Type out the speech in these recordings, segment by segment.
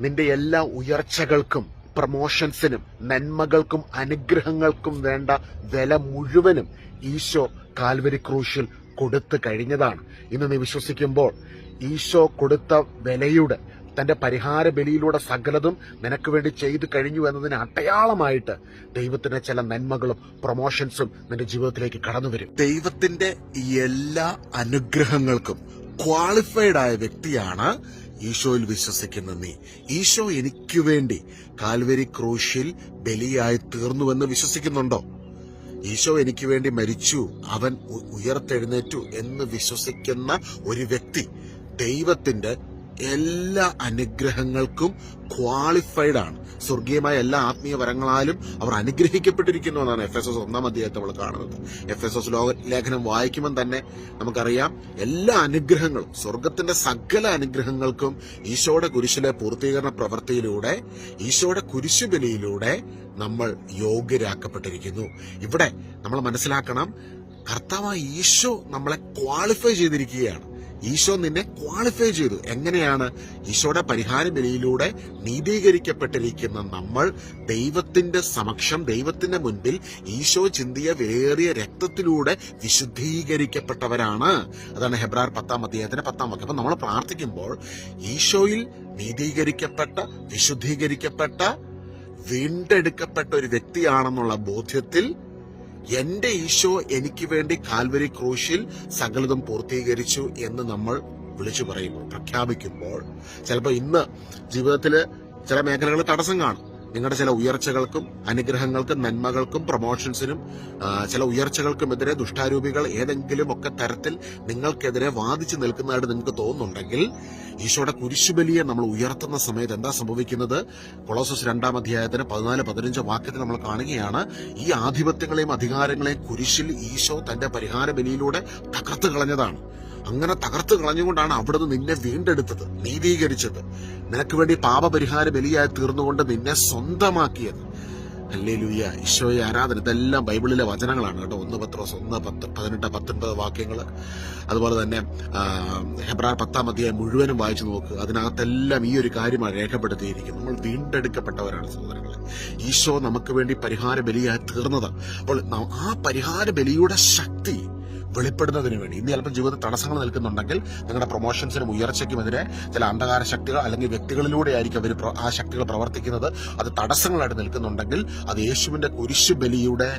നിന്റെ എല്ലാ ഉയർച്ചകൾക്കും പ്രമോഷൻസിനും നന്മകൾക്കും അനുഗ്രഹങ്ങൾക്കും വേണ്ട വില മുഴുവനും ഈശോ കാൽവരി ക്രൂശിൽ കൊടുത്തു കഴിഞ്ഞതാണ്. ഇന്ന് നീ വിശ്വസിക്കുമ്പോൾ ഈശോ കൊടുത്ത വിലയുടെ തന്റെ പരിഹാര ബലിയിലൂടെ സകലതും നിനക്ക് വേണ്ടി ചെയ്തു കഴിഞ്ഞു എന്നതിന് അടയാളമായിട്ട് ദൈവത്തിന്റെ ചില നന്മകളും പ്രൊമോഷൻസും നിന്റെ ജീവിതത്തിലേക്ക് കടന്നു വരും ദൈവത്തിന്റെ എല്ലാ അനുഗ്രഹങ്ങൾക്കും ക്വാളിഫൈഡ് ആയ വ്യക്തിയാണ് ഈശോയിൽ വിശ്വസിക്കുന്ന നീ. ഈശോ എനിക്ക് വേണ്ടി കാൽവരി ക്രൂശിൽ ബലിയായി തീർന്നുവെന്ന് വിശ്വസിക്കുന്നുണ്ടോ? ഈശോ എനിക്ക് വേണ്ടി മരിച്ചു അവൻ ഉയർത്തെഴുന്നേറ്റു എന്ന് വിശ്വസിക്കുന്ന ഒരു വ്യക്തി ദൈവത്തിന്റെ എല്ലാ അനുഗ്രഹങ്ങൾക്കും ക്വാളിഫൈഡ് ആണ്. സ്വർഗീയമായ എല്ലാ ആത്മീയ വരങ്ങളാലും അവർ അനുഗ്രഹിക്കപ്പെട്ടിരിക്കുന്നു എന്നാണ് എഫ് എസ് എസ് ഒന്നാം അധ്യായത്തെ നമ്മൾ കാണുന്നത്. എഫ് എസ് എസ് ലേഖനം വായിക്കുമ്പോൾ തന്നെ നമുക്കറിയാം എല്ലാ അനുഗ്രഹങ്ങളും സ്വർഗത്തിന്റെ സകല അനുഗ്രഹങ്ങൾക്കും ഈശോയുടെ കുരിശിലെ പൂർത്തീകരണ പ്രവൃത്തിയിലൂടെ ഈശോയുടെ കുരിശുബലിയിലൂടെ നമ്മൾ യോഗ്യരാക്കപ്പെട്ടിരിക്കുന്നു. ഇവിടെ നമ്മൾ മനസ്സിലാക്കണം കർത്താവ് ഈശോ നമ്മളെ ക്വാളിഫൈ ചെയ്തിരിക്കുകയാണ്. ഈശോ നിന്നെ ക്വാളിഫൈ ചെയ്തു. എങ്ങനെയാണ് ഈശോയുടെ പരിഹാര ബലിയിലൂടെ നീതീകരിക്കപ്പെട്ടിരിക്കുന്ന നമ്മൾ ദൈവത്തിന്റെ സമക്ഷം ദൈവത്തിന്റെ മുൻപിൽ ഈശോ ചിന്തിയ വേറിയ രക്തത്തിലൂടെ വിശുദ്ധീകരിക്കപ്പെട്ടവരാണ്. അതാണ് ഹെബ്രാർ പത്താം അധ്യായത്തിന്റെ പത്താം വാക്യം. അപ്പൊ നമ്മൾ പ്രാർത്ഥിക്കുമ്പോൾ ഈശോയിൽ നീതീകരിക്കപ്പെട്ട വിശുദ്ധീകരിക്കപ്പെട്ട വീണ്ടെടുക്കപ്പെട്ട ഒരു വ്യക്തിയാണെന്നുള്ള ബോധ്യത്തിൽ എന്റെ ഈശോ എനിക്ക് വേണ്ടി കാൽവരി ക്രൂശിൽ സകലതും പൂർത്തീകരിച്ചു എന്ന് നമ്മൾ വിളിച്ചു പറയുമ്പോൾ പ്രഖ്യാപിക്കുമ്പോൾ ചിലപ്പോൾ ഇന്ന് ജീവിതത്തിൽ ചില മേഖലകളിൽ തടസ്സം കാണും. നിങ്ങളുടെ ചില ഉയർച്ചകൾക്കും അനുഗ്രഹങ്ങൾക്കും നന്മകൾക്കും പ്രൊമോഷൻസിനും ചില ഉയർച്ചകൾക്കുമെതിരെ ദുഷ്ടാരൂപികൾ ഏതെങ്കിലും ഒക്കെ തരത്തിൽ നിങ്ങൾക്കെതിരെ വാദിച്ചു നിൽക്കുന്നതായിട്ട് നിങ്ങൾക്ക് തോന്നുന്നുണ്ടെങ്കിൽ ഈശോയുടെ കുരിശുബലിയെ നമ്മൾ ഉയർത്തുന്ന സമയത്ത് എന്താ സംഭവിക്കുന്നത്? കൊളോസസ് രണ്ടാം അധ്യായത്തിന് പതിനാല് പതിനഞ്ച് വാക്യത്തിൽ നമ്മൾ കാണുകയാണ് ഈ ആധിപത്യങ്ങളെയും അധികാരങ്ങളെയും കുരിശിൽ ഈശോ തന്റെ പരിഹാര ബലിയിലൂടെ തകർത്ത് കളഞ്ഞതാണ്. അങ്ങനെ തകർത്ത് കളഞ്ഞുകൊണ്ടാണ് അവിടുന്ന് നിന്നെ വീണ്ടെടുത്തത് നീതീകരിച്ചത്. നിനക്ക് വേണ്ടി പാപപരിഹാര ബലിയായി തീർന്നുകൊണ്ട് നിന്നെ സ്വന്തമാക്കിയത്. അല്ലേ ലൂയ ഈശോയെ ആരാധന ഇതെല്ലാം ബൈബിളിലെ വചനങ്ങളാണ് കേട്ടോ. ഒന്ന് പത്രോസ് ഒന്ന് പത്ത് പതിനെട്ട് പത്തൊൻപത് വാക്യങ്ങൾ അതുപോലെ തന്നെ ഹെബ്രാർ പത്താം അധ്യായം മുഴുവനും വായിച്ചു നോക്കുക അതിനകത്തെല്ലാം ഈ ഒരു കാര്യമാണ് രേഖപ്പെടുത്തിയിരിക്കുന്നത് നമ്മൾ വീണ്ടെടുക്കപ്പെട്ടവരാണ് സഹോദരങ്ങളെ. ഈശോ നമുക്ക് വേണ്ടി പരിഹാര ബലിയായി തീർന്നത് അപ്പോൾ ആ പരിഹാര ബലിയുടെ ശക്തി വെളിപ്പെടുന്നതിന് വേണ്ടി. ഇന്ന് ചിലപ്പോൾ ജീവിതത്തിൽ തടസ്സങ്ങൾ നിൽക്കുന്നുണ്ടെങ്കിൽ നിങ്ങളുടെ പ്രൊമോഷൻസിനും ഉയർച്ചയ്ക്കുമെതിരെ ചില അന്ധകാര ശക്തികൾ അല്ലെങ്കിൽ വ്യക്തികളിലൂടെ ആയിരിക്കും അവർ ആ ശക്തികൾ പ്രവർത്തിക്കുന്നത്. അത് തടസ്സങ്ങളായിട്ട് നിൽക്കുന്നുണ്ടെങ്കിൽ അത് യേശുവിന്റെ കുരിശു ബലിയുടെ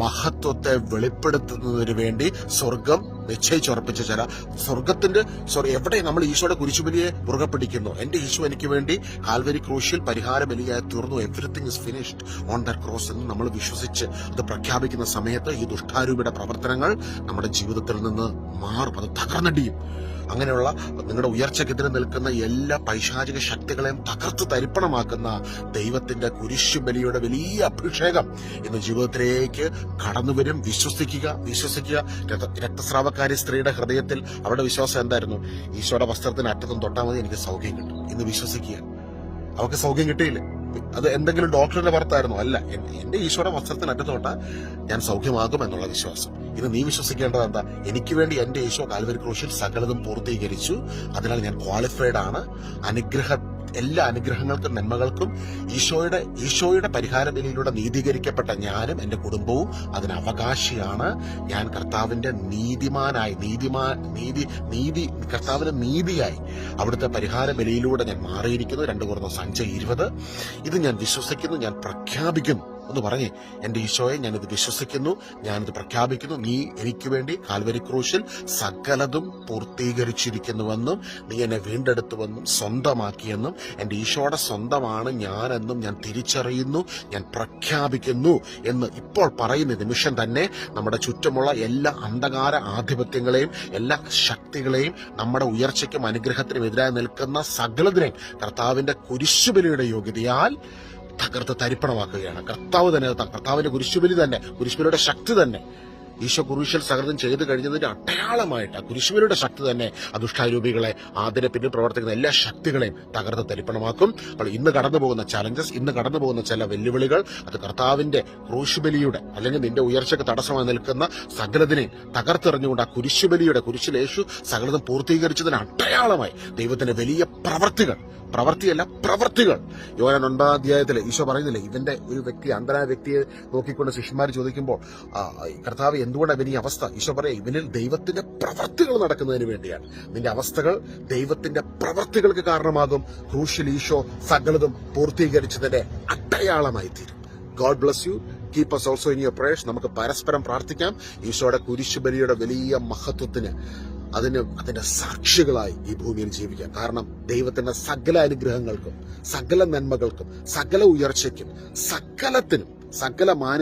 മഹത്വത്തെ വെളിപ്പെടുത്തുന്നതിന് വേണ്ടി സ്വർഗം നിശ്ചയിച്ചുറപ്പിച്ച ചില സ്വർഗത്തിന്റെ സോറി എവിടെ നമ്മൾ ഈശോയുടെ കുരിശുബലിയെ മുറുകെ പിടിക്കുന്നു? എന്റെ ഈശോ എനിക്ക് വേണ്ടി കാൽവരി ക്രൂശിൽ പരിഹാര ബലിയായി തീർന്നു. Everything is finished on the cross എന്ന് നമ്മൾ വിശ്വസിച്ച് അത് പ്രഖ്യാപിക്കുന്ന സമയത്ത് ഈ ദുഷ്ടാരൂപിയുടെ പ്രവർത്തനങ്ങൾ നമ്മുടെ ജീവിതത്തിൽ നിന്ന് മാറും. അത് തകർന്നടിയും. അങ്ങനെയുള്ള നിങ്ങളുടെ ഉയർച്ചക്കെതിരെ നിൽക്കുന്ന എല്ലാ പൈശാചിക ശക്തികളെയും തകർത്ത് തരിപ്പണമാക്കുന്ന ദൈവത്തിന്റെ കുരിശുബലിയുടെ വലിയ അഭിഷേകം ഇന്ന് ജീവിതത്തിലേക്ക് കടന്നുവരും വിശ്വസിക്കുക വിശ്വസിക്കുക. രക്ത- രക്തസ്രാവക്കാരി സ്ത്രീയുടെ ഹൃദയത്തിൽ അവരുടെ വിശ്വാസം എന്തായിരുന്നു? ഈശോയുടെ വസ്ത്രത്തിന് അറ്റത്തും തൊട്ടാൽ മതി എനിക്ക് സൗഖ്യം കിട്ടും. ഇന്ന് വിശ്വസിക്കുക. അവർക്ക് സൗഖ്യം കിട്ടിയില്ലേ. അത് എന്തെങ്കിലും ഡോക്ടറിന്റെ പുറത്തായിരുന്നു? അല്ല എന്റെ ഈശോയുടെ വസ്ത്രത്തിന് അറ്റത്തോട്ട ഞാൻ സൗഖ്യമാകും എന്നുള്ള വിശ്വാസം. ഇന്ന് നീ വിശ്വസിക്കേണ്ടത് എന്താ? എനിക്ക് വേണ്ടി എന്റെ ഈശോ കാൽവരി ക്രൂശിൽ സകലതും പൂർത്തീകരിച്ചു. അതിനാൽ ഞാൻ ക്വാളിഫൈഡ് ആണ്. അനുഗ്രഹ എല്ലാ അനുഗ്രഹങ്ങൾക്കും നന്മകൾക്കും ഈശോയുടെ ഈശോയുടെ പരിഹാര ബലിയിലൂടെ നീതീകരിക്കപ്പെട്ട ഞാനും എന്റെ കുടുംബവും അതിന് അവകാശിയാണ്. ഞാൻ കർത്താവിന്റെ നീതിമാനായി നീതിമാൻ നീതി നീതി കർത്താവിന്റെ നീതിയായി അവിടുത്തെ പരിഹാര ബലിയിലൂടെ ഞാൻ മാറിയിരിക്കുന്നു. രണ്ടു കുറഞ്ഞ സഞ്ചയ ഇരുപത്. ഇത് ഞാൻ വിശ്വസിക്കുന്നു ഞാൻ പ്രഖ്യാപിക്കുന്നു. എന്ന് പറഞ്ഞേ എന്റെ ഈശോയെ ഞാനിത് വിശ്വസിക്കുന്നു ഞാനിത് പ്രഖ്യാപിക്കുന്നു. നീ എനിക്ക് വേണ്ടി കാൽവരി ക്രൂശിൽ സകലതും പൂർത്തീകരിച്ചിരിക്കുന്നുവെന്നും നീ എന്നെ വീണ്ടെടുത്തുവെന്നും സ്വന്തമാക്കിയെന്നും എന്റെ ഈശോയുടെ സ്വന്തമാണ് ഞാനെന്നും ഞാൻ തിരിച്ചറിയുന്നു ഞാൻ പ്രഖ്യാപിക്കുന്നു എന്ന് ഇപ്പോൾ പറയുന്ന നിമിഷം തന്നെ നമ്മുടെ ചുറ്റുമുള്ള എല്ലാ അന്ധകാര ആധിപത്യങ്ങളെയും എല്ലാ ശക്തികളെയും നമ്മുടെ ഉയർച്ചയ്ക്കും അനുഗ്രഹത്തിനും എതിരായി നിൽക്കുന്ന സകലതിനെയും കർത്താവിന്റെ കുരിശുബലിയുടെ യോഗ്യതയാൽ തകർത്ത് തരിപ്പണമാക്കുകയാണ്. കർത്താവ് തന്നെ കർത്താവിന്റെ കുരിശുബലി തന്നെ കുരിശുബലിയുടെ ശക്തി തന്നെ. ഈശോ കുരിശിൽ സകൃതം ചെയ്തു കഴിഞ്ഞതിന്റെ അടയാളമായിട്ട് ആ കുരിശുബലിയുടെ ശക്തി തന്നെ അദുഷ്ടാരൂപികളെ അതിന് പിന്നിൽ പ്രവർത്തിക്കുന്ന എല്ലാ ശക്തികളെയും തകർത്ത് തരിപ്പണമാക്കും. അപ്പോൾ ഇന്ന് കടന്നു പോകുന്ന ചലഞ്ചസ് ഇന്ന് കടന്നു പോകുന്ന ചില വെല്ലുവിളികൾ അത് കർത്താവിന്റെ ക്രൂശുബലിയുടെ അല്ലെങ്കിൽ നിന്റെ ഉയർച്ചയ്ക്ക് തടസ്സമായി നിൽക്കുന്ന സകലതിനെ തകർത്തെറിഞ്ഞുകൊണ്ട് ആ കുരിശുബലിയുടെ കുരിശിലേശു സകലതും പൂർത്തീകരിച്ചതിന് അടയാളമായി ദൈവത്തിന്റെ വലിയ പ്രവർത്തികൾ പ്രവൃത്തിയല്ല പ്രവൃത്തികൾ യോന ഒൻപതാം അധ്യായത്തിൽ ഈശോ പറയുന്നില്ലേ ഇവന്റെ ഒരു വ്യക്തി അന്ധനായ വ്യക്തിയെ നോക്കിക്കൊണ്ട് ശിഷ്യന്മാർ ചോദിക്കുമ്പോൾ കർത്താവ് എന്തുകൊണ്ടാണ് ഇവന് ഈ അവസ്ഥ? ഈശോ പറയാം ഇവനിൽ ദൈവത്തിന്റെ പ്രവൃത്തികൾ നടക്കുന്നതിന് വേണ്ടിയാണ്. നിന്റെ അവസ്ഥകൾ ദൈവത്തിന്റെ പ്രവൃത്തികൾക്ക് കാരണമാകും. ക്രൂഷ്യൽ ഈശോ സകലതും പൂർത്തീകരിച്ചതിന്റെ അടയാളമായി തീരും God bless you. Keep us also in your prayers. നമുക്ക് പരസ്പരം പ്രാർത്ഥിക്കാം. ഈശോയുടെ കുരിശുബലിയുടെ വലിയ മഹത്വത്തിന് അതിന് അതിന്റെ സാക്ഷികളായി ഈ ഭൂമിയിൽ ജീവിക്കാം കാരണം ദൈവത്തിന്റെ സകല അനുഗ്രഹങ്ങൾക്കും സകല നന്മകൾക്കും സകല ഉയർച്ചയ്ക്കും സകലത്തിനും സകല മാന്യത